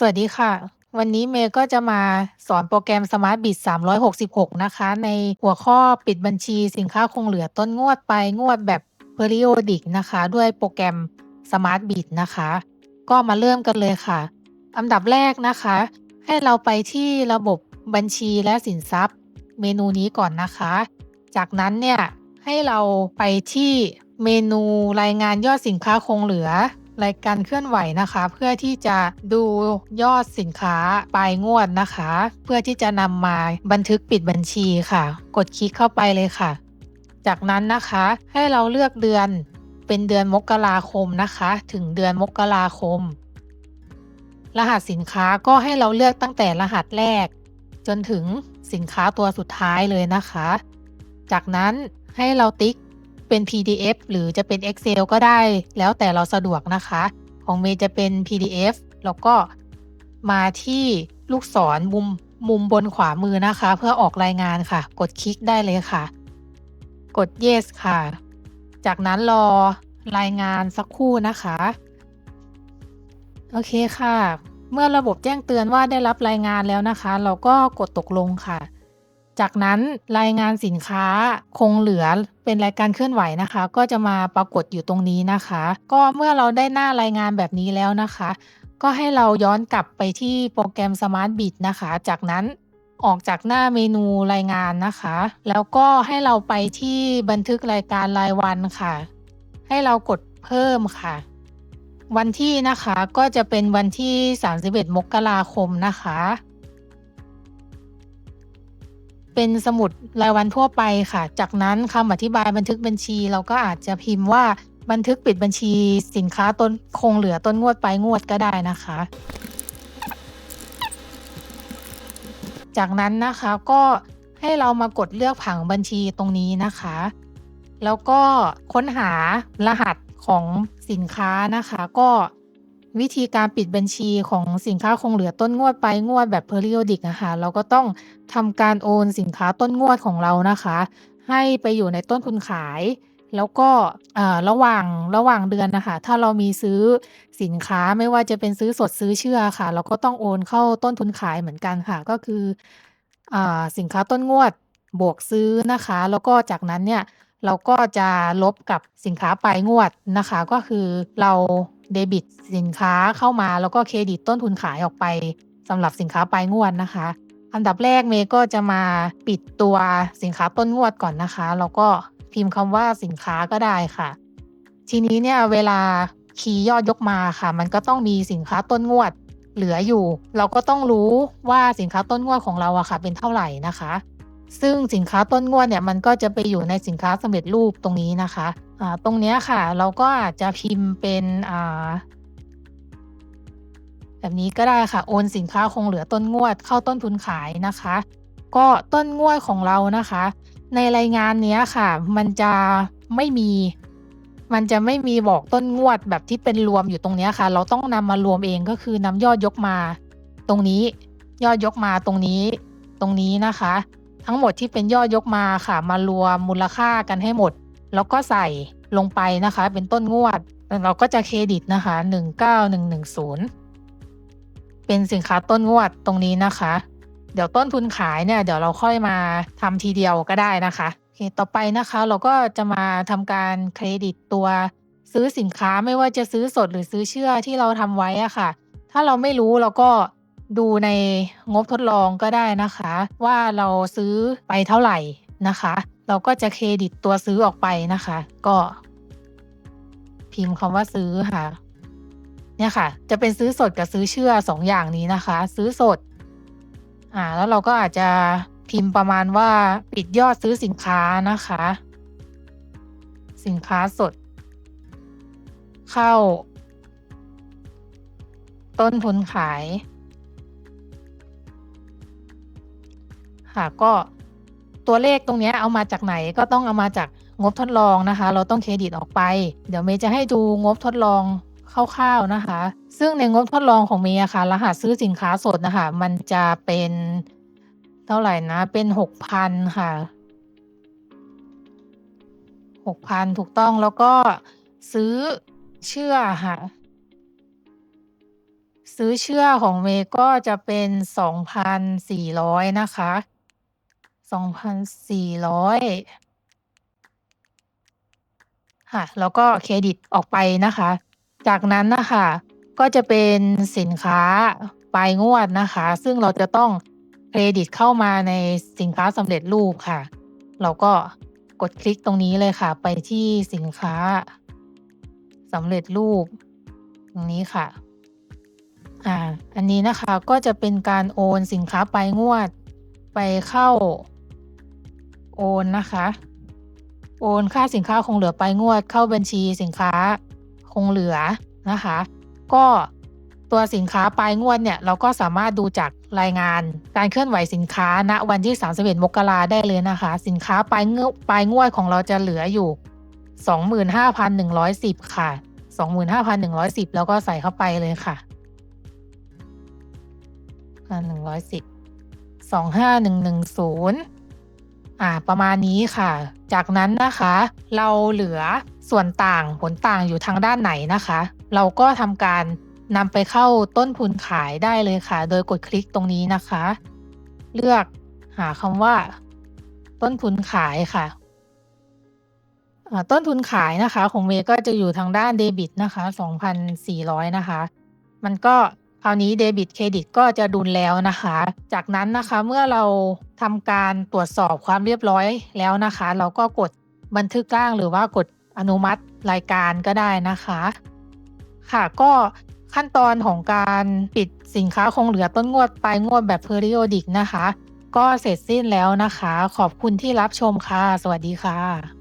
สวัสดีค่ะ วันนี้เมย์ก็จะมาสอนโปรแกรม SmartBiz 366 นะคะ ในหัวข้อปิดบัญชีสินค้าคงเหลือต้นงวดไปงวดแบบ Periodic นะคะ ด้วยโปรแกรม SmartBiz นะคะ ก็มาเริ่มกันเลยค่ะอันดับแรกนะคะ ให้เราไปที่ระบบบัญชีและสินทรัพย์ เมนูนี้ก่อนนะคะ จากนั้นเนี่ยให้เราไปที่เมนูรายงานยอดสินค้าคงเหลือ รายการเคลื่อนไหวนะคะ เพื่อที่จะดูยอดสินค้าปลายงวดนะคะ เพื่อที่จะนำมาบันทึกปิดบัญชีค่ะ กดคลิกเข้าไปเลยค่ะ จากนั้นนะคะให้เราเลือกเดือนเป็นเดือนมกราคมนะคะ ถึงเดือนมกราคม รหัสสินค้าก็ให้เราเลือกตั้งแต่รหัสแรก จนถึงสินค้าตัวสุดท้ายเลยนะคะ จากนั้นให้เราติ๊ก เป็น PDF หรือจะเป็น Excel ก็ได้ แล้วแต่เราสะดวกนะคะ ของเมย์จะเป็น PDF แล้วก็มาที่ลูกศรมุมมุมบนขวามือนะคะ เพื่อออกรายงานค่ะ กดคลิกได้เลยค่ะ กด yes ค่ะ จากนั้นรอรายงานสักครู่นะคะ โอเคค่ะ เมื่อระบบแจ้งเตือนว่าได้รับรายงานแล้วนะคะ เราก็กดตกลงค่ะ จากนั้นรายงานสินค้าคงเหลือเป็นรายการเคลื่อนไหวนะคะ ก็จะมาปรากฏอยู่ตรงนี้นะคะ ก็เมื่อเราได้หน้ารายงานแบบนี้แล้วนะคะ ก็ให้เราย้อนกลับไปที่โปรแกรม SmartBiz นะคะ จากนั้นออกจากหน้าเมนูรายงานนะคะ แล้วก็ให้เราไปที่บันทึกรายการรายวันค่ะ ให้เรากดเพิ่มค่ะ วันที่นะคะก็จะเป็นวันที่ 31 มกราคมนะคะ เป็นสมุดรายวันทั่วไปค่ะ จากนั้นคำอธิบายบันทึกบัญชี เราก็อาจจะพิมพ์ว่าบันทึกปิดบัญชีสินค้าต้นคงเหลือต้นงวดไปงวดก็ได้นะคะ จากนั้นนะคะก็ให้เรามากดเลือกผังบัญชีตรงนี้นะคะ แล้วก็ค้นหารหัสของสินค้านะคะ ก็ วิธีการปิดบัญชีของสินค้าคงเหลือต้นงวดไปงวดแบบ periodic นะคะเราก็ต้องทำการโอนสินค้าต้นงวดของเรานะคะ ให้ไปอยู่ในต้นทุนขาย แล้วก็ระหว่างระหว่างเดือนนะคะ ถ้าเรามีซื้อสินค้าไม่ว่าจะเป็นซื้อสดซื้อเชื่อค่ะ เราก็ต้องโอนเข้าต้นทุนขายเหมือนกันค่ะ ก็คืออาสินค้าต้นงวดบวกซื้อนะคะ แล้วก็จากนั้นเนี่ยเราก็จะลบกับสินค้าปลายงวดนะคะ ก็คือเรา เดบิตสินค้าเข้ามาแล้วก็เครดิตต้นทุนขายออกไปสำหรับสินค้าปลายงวดนะคะอันดับแรกเมย์ก็จะมาปิดตัวสินค้าต้นงวดก่อนนะคะแล้วก็พิมพ์คำว่าสินค้าก็ได้ค่ะ ทีนี้เนี่ยเวลาคีย์ยอดยกมาค่ะ มันก็ต้องมีสินค้าต้นงวดเหลืออยู่ เราก็ต้องรู้ว่าสินค้าต้นงวดของเราอะค่ะ เป็นเท่าไหร่นะคะ ซึ่งสินค้าต้นงวดเนี่ยมันก็จะไปอยู่ในสินค้าสำเร็จรูปตรงนี้นะคะอ่าตรงนี้ค่ะเราก็อาจจะพิมพ์เป็นแบบนี้ก็ได้ค่ะ โอนสินค้าคงเหลือต้นงวดเข้าต้นทุนขายนะคะ ก็ต้นงวดของเรานะคะ ในรายงานนี้ค่ะ มันจะไม่มี มันจะไม่มีบอกต้นงวดแบบที่เป็นรวมอยู่ตรงนี้ค่ะ เราต้องนำมารวมเองก็คือนำยอดยกมา ตรงนี้ยอดยกมาตรงนี้ ตรงนี้นะคะ ทั้งหมดที่เป็นยอดยกมาค่ะ มารวมมูลค่ากันให้หมด แล้วก็ใส่ลงไปนะคะ เป็นต้นงวด เราก็จะเครดิตนะคะ 19110 เป็นสินค้าต้นงวดตรงนี้นะคะ เดี๋ยวต้นทุนขายเนี่ยเดี๋ยวเราค่อยมาทำทีเดียวก็ได้นะคะโอเคต่อไปนะคะเราก็จะมาทำการเครดิตตัวซื้อสินค้าไม่ว่าจะซื้อสดหรือซื้อเชื่อที่เราทำไว้อะค่ะ ถ้าเราไม่รู้เราก็ ดูในงบทดลองก็ได้นะคะ ว่าเราซื้อไปเท่าไหร่นะคะ เราก็จะเครดิตตัวซื้อออกไปนะคะ ก็ พิมพ์คำว่าซื้อค่ะ เนี่ยค่ะ จะเป็นซื้อสดกับซื้อเชื่อสองอย่างนี้นะคะ ซื้อสด อ่า แล้วเราก็อาจจะพิมพ์ประมาณว่าปิดยอดซื้อสินค้านะคะ สินค้าสด เข้า ต้นทุนขาย ค่ะ ก็ตัวเลขตรงนี้เอามาจากไหนก็ต้องเอามาจากงบทดลองนะคะ เราต้องเครดิตออกไป เดี๋ยวเมย์จะให้ดูงบทดลองคร่าวๆนะคะ ซึ่งในงบทดลองของเมย์ค่ะ รหัสซื้อสินค้าสดนะคะ มันจะเป็นเท่าไหร่นะ เป็น6,000ค่ะ6,000ถูกต้องแล้วก็ซื้อเชื่อค่ะ ซื้อเชื่อของเมย์ก็จะเป็น2,400นะคะ 2,400ค่ะ แล้วก็เครดิตออกไปนะคะ จากนั้นนะคะ ก็จะเป็นสินค้าปลายงวดนะคะ ซึ่งเราจะต้องเครดิตเข้ามาในสินค้าสำเร็จรูปค่ะ เราก็กดคลิกตรงนี้เลยค่ะ ไปที่สินค้าสำเร็จรูป ตรงนี้ค่ะ อ่า อันนี้นะคะก็จะเป็นการโอนสินค้าปลายงวดไปเข้า โอนนะคะ โอนค่าสินค้าคงเหลือปลายงวดเข้าบัญชีสินค้าคงเหลือนะคะ ก็ตัวสินค้าปลายงวดเนี่ยเราก็สามารถดูจากรายงานการเคลื่อนไหวสินค้าณวันที่ 31 มกราได้เลยนะคะ สินค้าปลายงวดปลายงวดของเราจะเหลืออยู่ 25,110 ค่ะ 25,110 แล้วก็ใส่เข้าไปเลยค่ะ110 25110 อ่าประมาณนี้ค่ะ จากนั้นนะคะ เราเหลือส่วนต่างผลต่างอยู่ทางด้านไหนนะคะ เราก็ทำการนำไปเข้าต้นทุนขายได้เลยค่ะ โดยกดคลิกตรงนี้นะคะ เลือกหาคำว่า ต้นทุนขายค่ะต้นทุนขายนะคะ ของเมย์ก็จะอยู่ทางด้านเดบิตนะคะ 2,400 นะคะ มันก็ คราวนี้เดบิตเครดิตก็จะดุลแล้วนะคะ จากนั้นนะคะเมื่อเราทำการตรวจสอบความเรียบร้อยแล้วนะคะ เราก็กดบันทึกร่างหรือว่ากดอนุมัติรายการก็ได้นะคะ ค่ะก็ขั้นตอนของการปิดสินค้าคงเหลือต้นงวดปลายงวดแบบ periodic นะคะ ก็เสร็จสิ้นแล้วนะคะ ขอบคุณที่รับชมค่ะ สวัสดีค่ะ